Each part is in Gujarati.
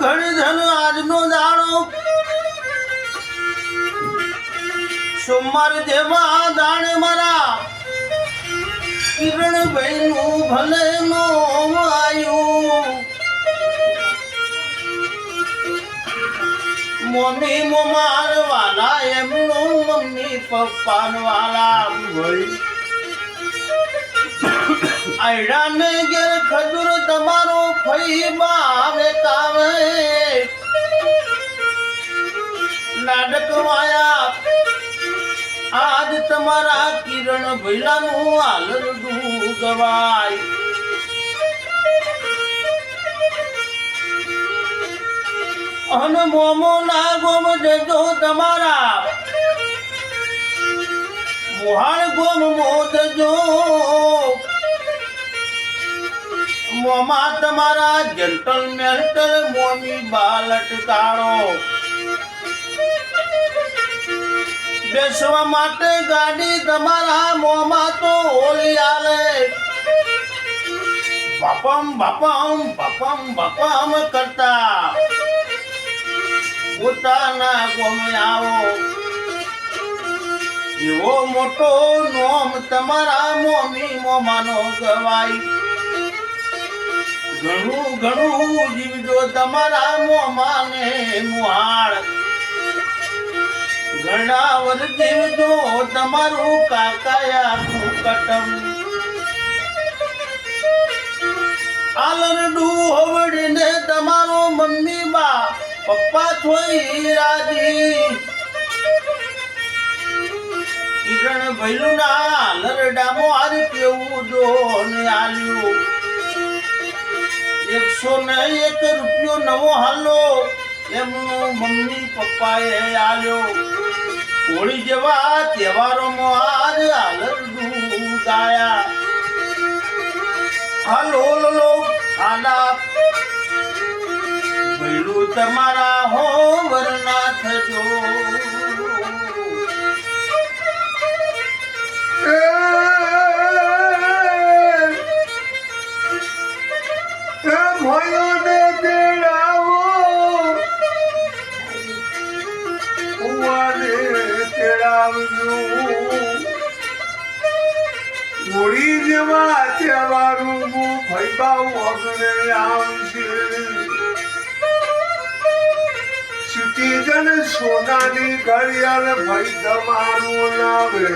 ઘડી ધન આજનો દાડો. સોમવાર જેમાં દાણે મારા કિરણભાઈ નું ભલે નો મમ્મી મોમાર વાલા એમનું મમ્મી પપ્પા વાલા ભાઈ આયડાને ઘેર ખજૂર તમારો ફઈ બાવે નાટક આજ તમારા કિરણ ભૈલાનું આલરડું ગવાય અન ના ગોમ જજો તમારા. મોહાણ ગોમ મોદજો. મોમાં તમારા જંટલ મેન્ટલ મોમી બાલટ કાળો. બેસવા માટે ગાડી તમારા મોમાં તો ઓલી આલે. બાપમ બાપમ બાપમ બાપમ કરતા. પોતાના ગમે આવો. એવો મોટો નોમ તમારા મોમી મોમાનો ગવાય. ઘણું ઘણું જીવજો તમારા મોમાને મુહાળ. ઘણા વર જીવજો તમારું કાકાયા કુકટમ. આલરડું હોવડીને તમારો મમ્મી બા, પપ્પા થોઈ રાજી. કિરણ ભૈલુના લરડામો આર કેવું દોન આલ્યું. એકસો ને એક રૂપિયો નવો હાલો. એમ મમ્મી પપ્પાએ આલ્યો. હોળી જેવા તહેવારોમાં આજ આલરડું ગાયા હાલો, લો આલા ભૈલું તમારા હો વરના થજો. હોળી જેવા તહેવારું હું સોનાની ઘડિયાળ ભાઈ તમારું લાવે.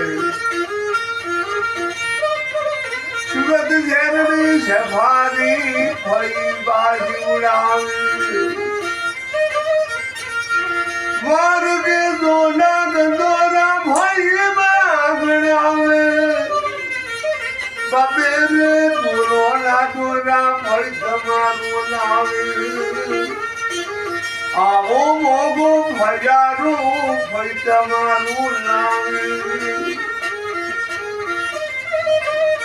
સુરત ઝેરની સફારી ફરી બાજુ લાવે બાપે રે ભાઈ તમારું લાવે. આવો મોગો ભજારો ફળ તમારું લાવે.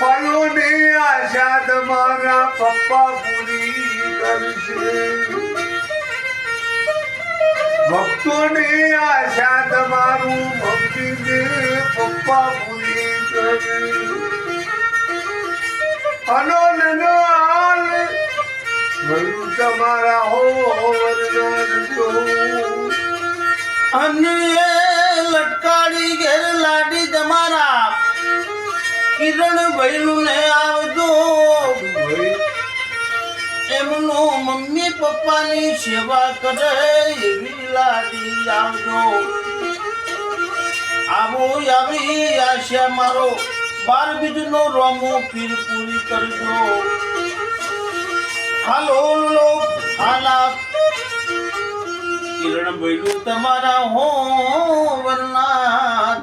ફળોની આશા તમારા પપ્પા પૂરી કરશે. ભક્તોની આશા તમારું ભક્તિને પપ્પા પૂરી કરે હલો નનો. હાલ ભલું તમારા હો અને લટકાડી ઘેર લાડી તમારા. કિરણ ભૈલું ને આવજો. એમનો મમ્મી પપ્પાની સેવા કરે એવી લાડી આવજો. આવો આવી આશા મારો. બાર બીજનો રોમો પીર પૂરી કરજો. હાલો લો હાલા કિરણ ભૈલું તમારા હો વરના